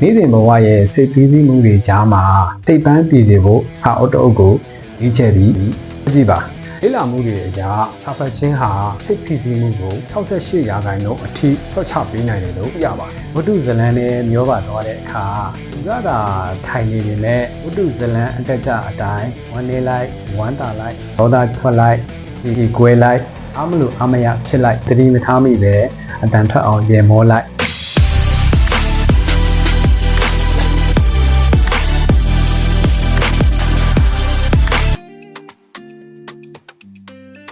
နေ့စဉ်ဘဝရဲ့စိတ်ပီးစီးမှုတွေကြားမှာစိတ်ပန်းပြည်စေဖို့စာအုပ်တစ်အုပ်ကိုရွေးချယ်ပြီးကြည့်ပါလေ့လာမှုတွေအရစာဖတ်ခြင်းဟာစိတ်ဖိစီးမှုကို68ရာခိုင်နှုန်းအထိထော့ချပေးနိုင်တယ်လို့သိရပါတယ်ဝတ္ထုဇလံနဲ့မျောပါသွားတဲ့အခါသူကသာထိုင်နေနေနဲ့ဝတ္ထုဇလံအတက်ကြအတိုင်းဝမ်းနေလိုက်ဝမ်းတာလိုက်ဒေါသထွက်လိုက်ဒီဒီကွဲလိုက်အမလို့အမရဖြစ်လိုက်တတိမထားမိပဲအတန်ထွက်အောင်ရေမောလိုက်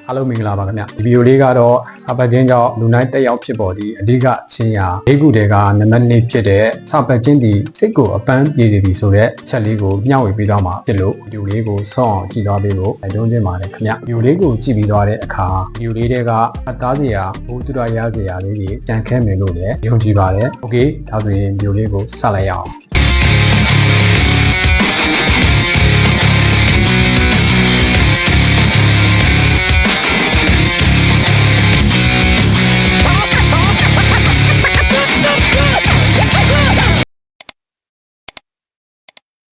အားလုံးမင်္ဂလာပါခင်ဗျဒီဗီဒီယိုလေးကတော့စာပတ်ချင်းကြောင့်လူနိုင်တက်ရောက်ဖြစ်ပေါ်သည့်အဓိကချင်းရာလေးခုတည်းကနံပါတ်1ဖြစ်တဲ့စာပတ်ချင်းဒီစိတ်ကိုအပန်းပြေနေပြီဆိုတဲ့ချက်လေးကိုမျှဝေပေးတော့မှာဖြစ်လို့ဗီဒီယိုလေးကိုစောင့်အောင်ကြည့်သွားပေးဖို့အကြုံးတင်ပါတယ်ခင်ဗျဗီဒီယိုလေးကိုကြည့်ပြီးသွားတဲ့အခါဗီဒီယိုလေးတွေကအသားစရာဘိုးတူရရစရာလေးတွေကြံခဲမယ်လို့လည်းယုံကြည်ပါတယ်โอเคဒါဆိုရင်ဗီဒီယိုလေးကိုစလိုက်ရအောင်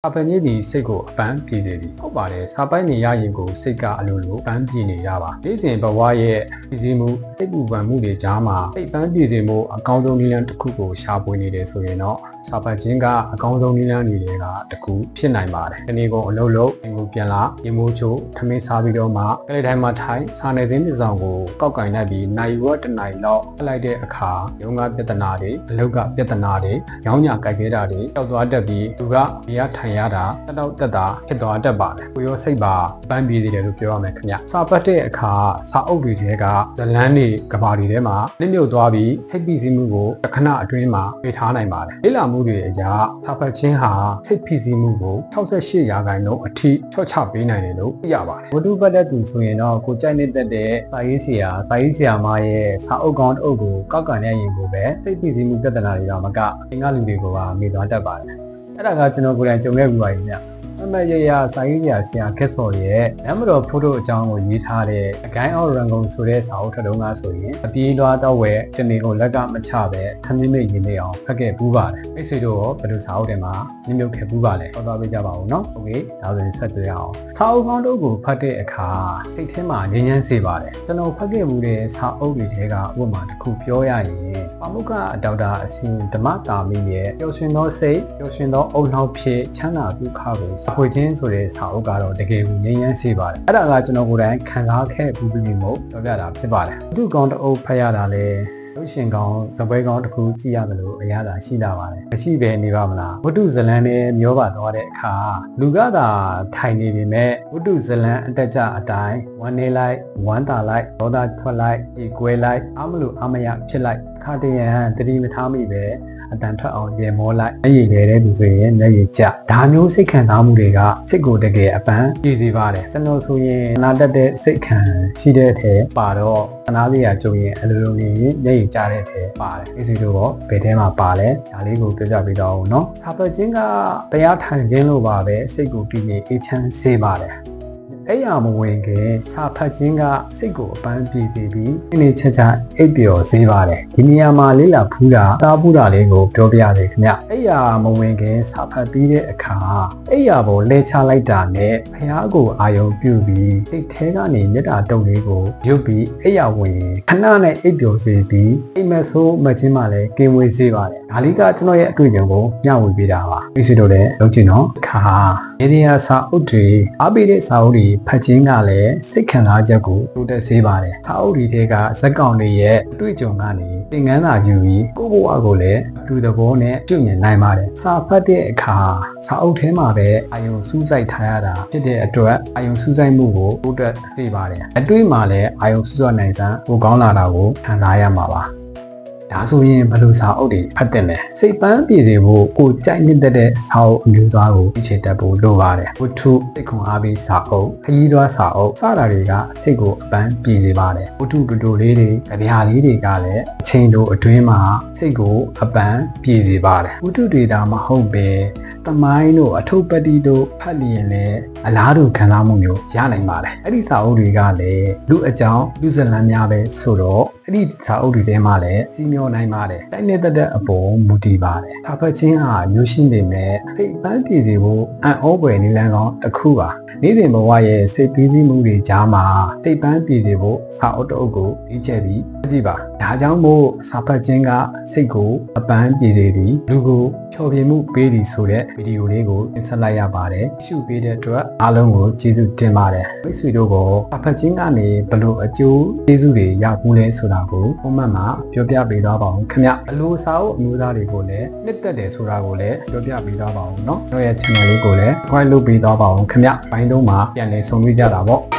စာပန်ကြီးဒီစိတ်ကိုအပန်းပြေစေသည်ဟုတ်ပါတယ်စာပိုက်နေရရင်ကိုစိတ်ကအလိုလိုပန်းပြေနေရပါနေ့စဉ်ဘဝရဲ့ပြည်စည်းမှုစိတ်ပူပန်မှုတွေကြားမှာစိတ်ပန်းပြေစေမှုအကောင်းဆုံးနည်းလမ်းတစ်ခုကိုရှာဖွေနေတယ်ဆိုရင်တော့ စာပတ်ခြင်းကအကောင်းဆုံးနည်းလမ်းတွေကတစ်ခုဖြစ်နိုင်ပါတယ်ဒီနေ့ကအလုပ်လုပ်အင်ကိုပြန်လာရေမိုးချိုးထမင်းစားပြီးတော့မှကလေးတိုင်းမှာထိုင်စာနယ်သင်းတစ်စောင်ကိုကောက်ကင်လိုက်ပြီးနိုင်ဝက်တစ်နိုင်လောက်ဖလိုက်တဲ့အခါရုံးကပြဿနာတွေအလုပ်ကပြဿနာတွေရောင်းညာကြိုက်ခဲတာတွေတောက်သွားတတ်ပြီးသူကနေရာထိုင်ရတာတက်တော့တက်တာဖြစ်သွားတတ်ပါတယ်ကိုရောစိတ်ပါပန်းပြေးနေတယ်လို့ပြောရမယ်ခင်ဗျစာပတ်တဲ့အခါစာအုပ်တွေထဲကဇလန်းတွေကဘာတွေထဲမှာလစ်မြုပ်သွားပြီးစိတ်ပီစီးမှုကိုတစ်ခဏအတွင်းမှာပေးထားနိုင်ပါတယ်လေ့လာမှုတွေအရစာပတ်ခြင်းဟာစိတ်ဖိစီးမှုကို68ရာခိုင်နှုန်းအထိချော့ချပေးနိုင်တယ်လို့သိရပါတယ်ဝတ္ထုပတ်တဲ့သူဆိုရင်တော့ကိုကြိုက်နေတဲ့တဲ့စာရေးဆရာစာရေးဆရာမရဲ့စာအုပ်ကောင်းတစ်အုပ်ကိုကောက်ကန်တဲ့ရင်ကိုပဲစိတ်ဖိစီးမှုပြဿနာတွေတော့မကအင်္ဂလူတွေကပါမိသွားတတ်ပါတယ်အဲ့ဒါကကျွန်တော်ကိုယ်တိုင်ကြုံခဲ့ပြီးပါပြီဗျ အမတ်ရရစာရေးကြဆရာခက်စော်ရဲ့နမ်ဘတော်ဖိုတိုအကြောင်းကိုရေးထားတဲ့အကိုင်းအော်ရန်ကုန်ဆိုတဲ့စာအုပ်ထက်တုန်းကဆိုရင်အပြေးလွှားတော့ဝဲတနေကိုလက်ကမချပဲထမင်းမိတ်ရင်းနေအောင်ဖတ်ခဲ့ပူးပါတယ်မိတ်ဆွေတို့ရောဘယ်လိုစာအုပ်တွေမှာညမြုပ်ခဲ့ပူးပါလဲဟောသွားပေးကြပါဦးနော်โอเคဒါဆိုရင်ဆက်တွေ့ရအောင်စာအုပ်ကောင်းတို့ကိုဖတ်တဲ့အခါစိတ်ထဲမှာငြင်းငြမ်းစေပါတယ်ကျွန်တော်ဖတ်ခဲ့မှုတဲ့စာအုပ်တွေထဲကဥပမာတစ်ခုပြောရရင်ပါမုကအဒေါက်တာအရှင်ဓမ္မတာမီရဲ့ပျော်ရွှင်သောစိတ်ပျော်ရွှင်သောအုံနောက်ဖြစ်ချမ်းသာဒုက္ခကိုစာ ဖွေခြင်းဆိုတဲ့စာအုပ်ကတော့တကယ်ကိုငြိမ်းချမ်းစေပါတယ်အဲ့ဒါကကျွန်တော်ကိုယ်တိုင်ခံစားခဲ့ဘူးပြီးမို့ပြောပြတာဖြစ်ပါတယ်သူကောင်းတအုပ်ဖတ်ရတာလဲရုပ်ရှင်ကောင်းသပွဲကောင်းတစ်ခုကြည့်ရတယ်လို့အရသာရှိလာပါတယ်မရှိပဲနေပါမလားဝတ္ထုဇလံနဲ့မျောပါသွားတဲ့အခါလူကသာထိုင်နေပေမဲ့ဝတ္ထုဇလံအတက်ကြအတိုင်းဝမ်းနေလိုက်ဝမ်းတာလိုက်ဒေါသထွက်လိုက်ဒီကွဲလိုက်အမလို့အမရဖြစ်လိုက် ခါတရံတတိမထားမိပဲအတန်ထွက်အောင်ရေမောလိုက်မျက်ရည်လေတဲ့သူဆိုရင်မျက်ရည်ကျဒါမျိုးစိတ်ခံစားမှုတွေကစိတ်ကိုတကယ်အပန်းကြည်စီပါတယ်ကျွန်တော်ဆိုရင်နာတက်တဲ့စိတ်ခံရှိတဲ့အထဲပါတော့သနာလေးရာကြုံရင်အလိုလိုနေရင်မျက်ရည်ကျတဲ့အထဲပါတယ်ဒီစီတို့တော့ဘယ်ထဲမှာပါလဲဒါလေးကိုပြောပြပေးတော့အောင်နော်စာပတ်ခြင်းကတရားထိုင်ခြင်းလို့ပါပဲစိတ်ကိုတည်ငြိမ်အေးချမ်းစေပါတယ် အဲ့ရမဝင်ခင်စာဖတ်ခြင်းကစိတ်ကိုအပန်းပြေစေပြီးအင်းချက်ချအိပ်ပျော်စေပါတယ်ဒီနေရာမှာလေးလာဖူးတာတားဖူးတာလေးကိုပြောပြရစေခင်ဗျအဲ့ရမဝင်ခင်စာဖတ်ပြီးတဲ့အခါအဲ့ရပေါ်လဲချလိုက်တာနဲ့ဖះကိုအာယုံပြုပြီးစိတ်ထဲကနေမေတ္တာတုံလေးကိုရုပ်ပြီးအဲ့ရဝင်ခဏနဲ့အိပ်ပျော်စေပြီးအိမ်မဆိုးမချင်းမှလည်းကင်းဝေးစေပါတယ်ဒါလေးကကျွန်တော်ရဲ့အတွေ့အကြုံကိုမျှဝေပေးတာပါမိတ်ဆွေတို့လည်းလုပ်ကြည့်နော်ခါရေဒီယာစာအုပ်တွေအားပေးတဲ့စာအုပ်တွေဖတ်ခြင်းကလည်းစိတ်ခံစားချက်ကိုတိုးတက်စေပါတယ်စာအုပ်တွေထဲကဇက်ကောင်တွေရဲ့အတွေ့အကြုံကနေသင်ခန်းစာယူပြီးကိုယ့်ဘဝကိုလည်းအတူတဘောနဲ့ကျွမြင်နိုင်ပါတယ်စာဖတ်တဲ့အခါစာအုပ်ထဲမှာပဲအာယုံစူးစိုက်ထားရတာဖြစ်တဲ့အတွက်အာယုံစူးစိုက်မှုကိုတိုးတက်စေပါတယ်အတွေ့မှာလည်းအာယုံစူးစိုက်နိုင်စမ်းပိုကောင်းလာတာကိုခံစားရမှာပါ ဒါဆိုရင်ဘယ်လိုစာအုပ်တွေဖတ်တင်လဲစိတ်ပန်းပြည်စေဖို့ကိုကြိုက်နေတဲ့တဲ့စာအုပ်အမျိုးသားကိုသိချင်တတ်ဖို့လိုပါတယ်ဝတ္ထုစိတ်ခွန်အားပေးစာအုပ်ခရီးသွားစာအုပ်စတာတွေကစိတ်ကိုအပန်းပြည်စေပါတယ်ဝတ္ထုတူတူလေးတွေကြပြာလေးတွေကလည်းအချိန်တို့အတွင်းမှာစိတ်ကိုအပန်းပြည်စေပါတယ်ဝတ္ထုတွေဒါမဟုတ်ပဲတမိုင်းတို့အထုပ်ပတ္တိတို့ဖတ်လျင်လည်းအလားတူခံစားမှုမျိုးရနိုင်ပါတယ်အဲ့ဒီစာအုပ်တွေကလည်းလူအကြောင်းလူဇလန်းများပဲဆိုတော့ အဲ့ဒီစာအုပ်တွေထဲမှာလည်းစီမျောနိုင်ပါတယ်တိုင်းနဲ့တက်တဲ့အပေါ်မူတည်ပါတယ်စာဖတ်ခြင်းဟာရိုးရှင်းပေမဲ့စိတ်ပန်းပြေစေဖို့အံ့ဩဖွယ်နည်းလမ်းကောင်းတစ်ခုပါနေ့စဉ်ဘဝရဲ့စိတ်ပီးစီးမှုတွေကြားမှာစိတ်ပန်းပြေစေဖို့စာအုပ်တစ်အုပ်ကိုရွေးချယ်ပြီးကြည့်ပါဒါကြောင့်မို့စာဖတ်ခြင်းကစိတ်ကိုအပန်းပြေစေသည်လူကိုဖြောပြမှုပေးသည်ဆိုတဲ့ဗီဒီယိုလေးကိုတင်ဆက်လိုက်ရပါတယ်ရှုပေးတဲ့အတွက်အားလုံးကိုကျေးဇူးတင်ပါတယ်မိတ်ဆွေတို့ကစာဖတ်ခြင်းကနေဘလို့အကျိုးကျေးဇူးတွေရဘူးလဲဆိုတကိုပုံမှန်မှာပြောပြပေးသွားပါအောင်ခင်ဗျအလိုစာအုပ်အမျိုးသားတွေကိုလည်းနှစ်သက်တယ်ဆိုတာကိုလည်းပြောပြပေးသွားပါအောင်เนาะတို့ရဲ့ channel လေးကိုလည်း subscribe လုပ်ပေးသွားပါအောင်ခင်ဗျဘိုင်းတော့မှာပြန်လည်ဆုံတွေ့ကြတာပေါ့